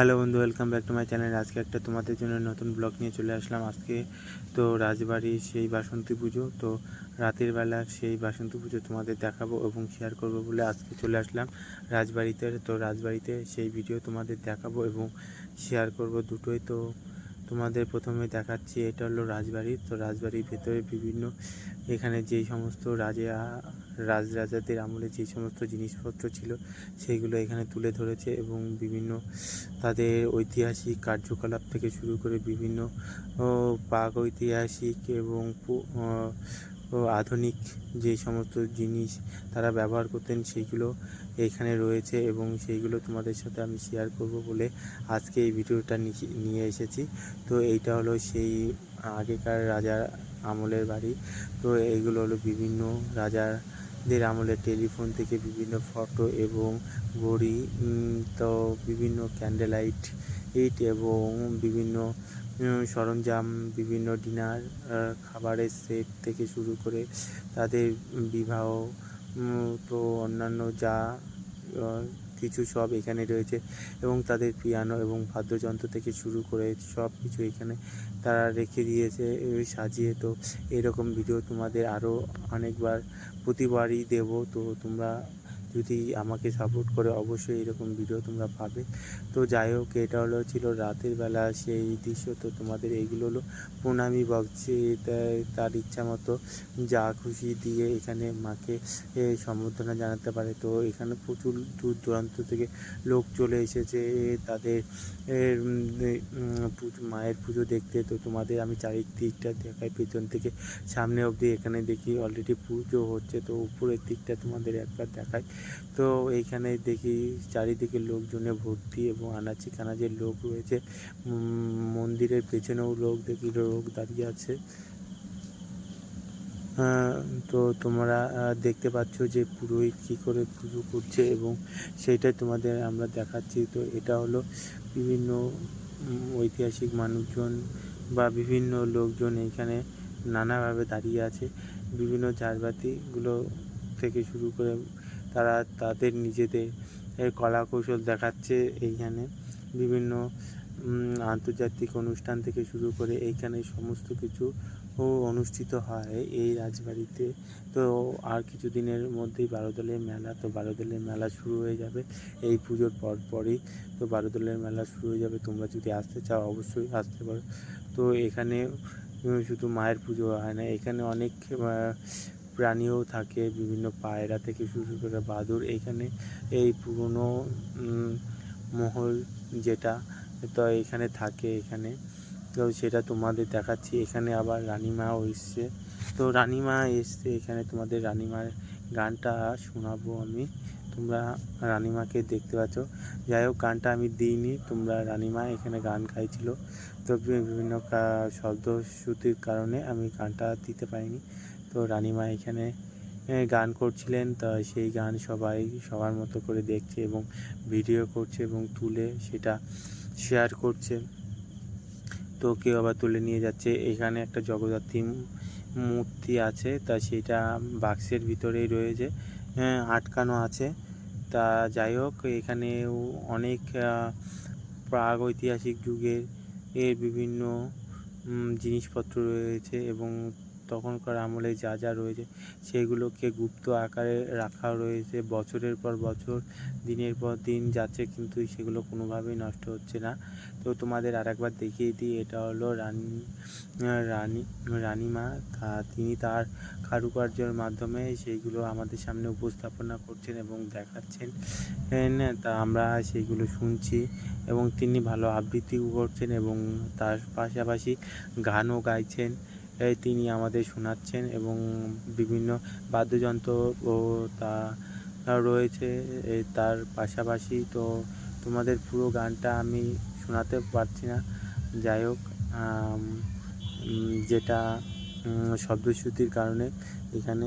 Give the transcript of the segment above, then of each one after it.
Hello বন্ধু, welcome back to my channel. আজকে একটা তোমাদের জন্য নতুন ব্লগ নিয়ে চলে আসলাম। আজকে তো রাজবাড়ির সেই বাসন্তী পুজো, তো রাতের বেলা সেই বাসন্তী পুজো তোমাদের দেখাবো এবং শেয়ার করব বলে আজকে চলে আসলাম রাজবাড়িতে। তো রাজবাড়িতে সেই ভিডিও তোমাদের দেখাবো এবং শেয়ার করব দুটোই। তো তোমাদের প্রথমে দেখাচ্ছি, এটা হলো রাজবাড়ি। তো রাজবাড়ির ভেতরে বিভিন্ন, এখানে যেই সমস্ত রাজা রাজরাজাদের আমলে যে সমস্ত জিনিসপত্র ছিল সেইগুলো এখানে তুলে ধরেছে এবং বিভিন্ন তাদের ঐতিহাসিক কার্যকলাপ থেকে শুরু করে বিভিন্ন ও, প্রাক ঐতিহাসিক এবং আধুনিক যে সমস্ত জিনিস তারা ব্যবহার করতেন সেইগুলো এখানে রয়েছে এবং সেইগুলো তোমাদের সাথে আমি শেয়ার করব বলে আজকে এই ভিডিওটা নিয়ে- এসেছি। তো এইটা হলো সেই আগেকার রাজার আমলের বাড়ি। তো এইগুলো হলো বিভিন্ন রাজাদের আমলে টেলিফোন থেকে বিভিন্ন ফটো এবং ঘড়ি তো বিভিন্ন ক্যান্ডেলাইট ইট এবং বিভিন্ন সরঞ্জাম, বিভিন্ন ডিনার খাবারের সেট থেকে শুরু করে তাদের বিবাহ তো অন্যান্য যা কিছু সব এখানে রয়েছে এবং তাদের পিয়ানো এবং বাদ্যযন্ত্র থেকে শুরু করে সব কিছু এখানে তারা রেখে দিয়েছে সাজিয়ে। তো এরকম ভিডিও তোমাদের আরও অনেকবার প্রতিবারই দেব। তো তোমরা যদি আমাকে সাপোর্ট করে অবশ্যই এরকম ভিডিও তোমরা পাবে। তো যাই হোক, এটা হলো ছিল রাতের বেলা সেই দৃশ্য। তো তোমাদের এইগুলো হলো প্রণামী বক্সে তার ইচ্ছা মতো যা খুশি দিয়ে এখানে মাকে সম্বর্ধনা জানাতে পারে। তো এখানে প্রচুর দূর দূরান্ত থেকে লোক চলে এসেছে, তাদের মায়ের পুজো দেখতে। তো তোমাদের আমি চারিদিকটা দেখাই, পেছন থেকে সামনে অবধি এখানে দেখি অলরেডি পুজো হচ্ছে। তো উপরের দিকটা তোমাদের একবার দেখাই। তো এইখানে দেখি চারিদিকে লোকজনে ভর্তি এবং আনাচে কানাচে লোক রয়েছে মন্দিরের পেছনেও লোক দেখি, লোক দাঁড়িয়ে আছে। তো তোমরা দেখতে পাচ্ছ যে পুরোহিত কী করে পুজো করছে এবং সেইটাই তোমাদের আমরা দেখাচ্ছি। তো এটা হলো বিভিন্ন ঐতিহাসিক মানুষজন বা বিভিন্ন লোকজন এখানে নানাভাবে দাঁড়িয়ে আছে। বিভিন্ন ঝাড়বাতিগুলো থেকে শুরু করে তারা তাদের নিজেদের কলা কৌশল দেখাচ্ছে এইখানে। বিভিন্ন আন্তর্জাতিক অনুষ্ঠান থেকে শুরু করে এইখানে সমস্ত কিছু অনুষ্ঠিত হয় এই রাজবাড়িতে। তো আর কিছুদিনের মধ্যেই বারোদলের মেলা, তো বারোদলের মেলা শুরু হয়ে যাবে। এই পুজোর পর পরই তো বারোদলের মেলা শুরু হয়ে যাবে। তোমরা যদি আসতে চাও অবশ্যই আসতে পারো। তো এখানে, শুধু মায়ের পুজো হয় না, এখানে অনেক প্রাণীও থাকে, বিভিন্ন পায়রা থেকে শুরু করে বাদুর এখানে এই পুরনো মহল যেটা, তো এখানে থাকে এখানে। তো সেটা তোমাদের দেখাচ্ছি। এখানে আবার রানিমাও এসছে। তো রানিমা এসছে। এখানে তোমাদের রানিমার গানটা শোনাবো আমি। তোমরা রানিমাকে দেখতে পাচ্ছ। যাই হোক, গানটা আমি দিইনি। তোমরা রানিমা এখানে গান গাইছিল। তো বিভিন্ন শব্দ শ্রুতির কারণে আমি গানটা দিতে পারিনি। তো রানিমা এখানে গান করছিলেন। তা সেই গান সবাই সবার মতো করে দেখছে এবং ভিডিও করছে এবং তুলে সেটা শেয়ার করছে। তো কেউ আবার তুলে নিয়ে যাচ্ছে। এখানে একটা জগদ্ধাত্রী মূর্তি আছে। তা সেটা বাক্সের ভিতরেই রয়েছে। আটকানো আছে। তা যাই হোক, এখানেও অনেক প্রাগ ঐতিহাসিক যুগের এর বিভিন্ন জিনিসপত্র রয়েছে এবং তখনকার আমলে যা যা রয়েছে, সেগুলোকে গুপ্ত আকারে রাখা রয়েছে। বছরের পর বছর, দিনের পর দিন যাচ্ছে, কিন্তু সেগুলো কোনোভাবেই নষ্ট হচ্ছে না। তো তোমাদের আর একবার দেখিয়ে দিই, এটা হলো রানী রানী, রানীমা। তা তিনি তার কারুকার্যের মাধ্যমে সেইগুলো আমাদের সামনে উপস্থাপনা করছেন এবং দেখাচ্ছেন। তা আমরা সেইগুলো শুনছি এবং তিনি ভালো আবৃত্তিও করছেন এবং তার পাশাপাশি গানও গাইছেন। তিনি আমাদের শোনাচ্ছেন এবং বিভিন্ন বাদ্যযন্ত্র ও তা রয়েছে। তার পাশাপাশি তো তোমাদের পুরো গানটা আমি শোনাতে পারছি না। যাই হোক যেটা শব্দশ্রুতির কারণে এখানে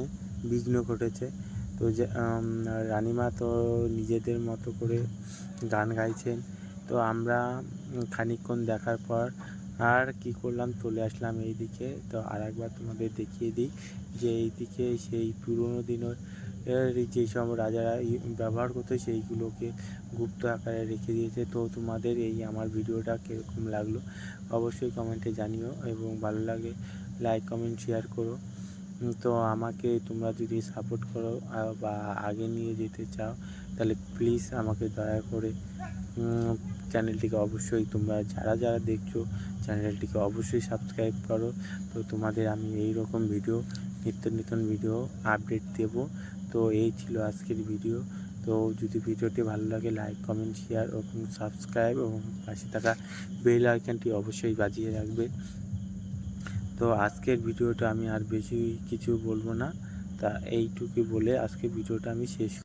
বিঘ্ন ঘটেছে। তো যে রানিমা তো নিজেদের মতো করে গান গাইছেন। তো আমরা খানিকক্ষণ দেখার পর আর কি করলাম? চলে আসলাম এই দিকে তো আর একবার তোমাদের দেখিয়ে দিই যে এই দিকে সেই পুরনো দিনের যেসব রাজারা ব্যবহার করতো সেইগুলোকে গুপ্ত আকারে রেখে দিয়েছে। তো তোমাদের এই আমার ভিডিওটা কীরকম লাগল? অবশ্যই কমেন্টে জানিও এবং ভালো লাগে, লাইক, কমেন্ট, শেয়ার করো। তো আমাকে তোমরা যদি সাপোর্ট করো বা আগে নিয়ে যেতে চাও, তাহলে প্লিজ আমাকে দয়া করে চ্যানেলটিকে অবশ্যই তোমরা যারা যারা দেখছ চ্যানেলটিকে অবশ্যই সাবস্ক্রাইব করো। তো তোমাদের আমি এই রকম ভিডিও নিত্য নতুন ভিডিও আপডেট দেব। তো এই ছিল আজকের ভিডিও তো যদি ভিডিওটি ভালো লাগে লাইক কমেন্ট শেয়ার এবং সাবস্ক্রাইব এবং পাশে থাকা বেল আইকনটি অবশ্যই বাজিয়ে রাখবে। তো আজকের ভিডিওটা আমি আর বেশি কিছু বলব না। তা এইটুকু বলে আজকের ভিডিওটা আমি শেষ